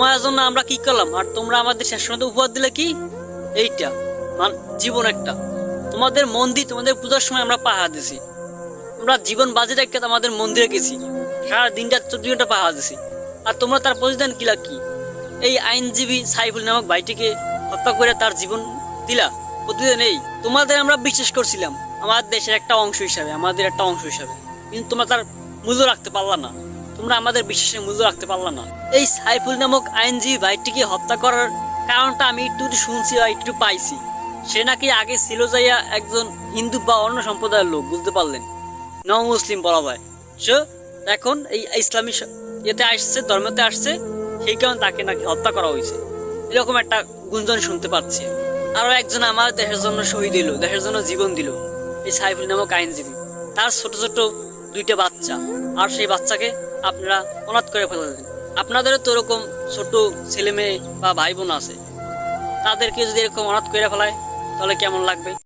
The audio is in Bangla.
তোমার জন্য আমরা কি করলাম? আর তোমরা আমাদের শেষ সময় উপহার দিলে কি? এইটা। জীবন একটা। তোমাদের মন্দির, তোমাদের পূজার সময় আমরা পাহারা দিছি। আমরা জীবন বাজে রেখে আমাদের মন্দিরে গেছি। সারা দিনটা চোদ্দ ঘণ্টা পাহারা দিছি। আর তোমরা তার প্রতিদান কিলা কি? এই আইনজীবী সাইফুল নামক ভাইটিকে হত্যা করে তার জীবন দিলা। প্রতিদিন এই তোমাদের আমরা বিশ্বাস করছিলাম। আমার দেশের একটা অংশ হিসাবে, আমাদের একটা অংশ হিসাবে। কিন্তু তোমরা তার মূল্য রাখতে পারলা না। তোমরা আমাদের বিশ্বাসের মূল্য রাখতে পারলা না। এই সাইফুল নামক আইনজীবী ভাইটিকে হত্যা করার কারণটা আমি একটু শুনছি বা একটু পাইছি। সে নাকি আগে ছিল যাইয়া একজন হিন্দু বা অন্য সম্প্রদায়ের লোক, বুঝতে পারলেন? ন মুসলিম বলা যায়। সে, এখন এই ইসলামী ইয়েতে আসছে, ধর্মতে আসছে, সেই কারণে তাকে নাকি হত্যা করা হয়েছে। এরকম একটা গুঞ্জন শুনতে পাচ্ছি। আরও একজন আমার দেশের জন্য শহীদ দিল দেশের জন্য জীবন দিল, এই সাইফুল নামক আইনজীবী। তার ছোট ছোট দুইটা বাচ্চা, আর সেই বাচ্চাকে আপনারা অনাথ করে ফেলেছেন আপনাদেরও তো এরকম ছোট ছেলে মেয়ে বা ভাই বোন আছে। তাদেরকে যদি এরকম অনাথ করে ফেলায়, তাহলে কেমন লাগবে?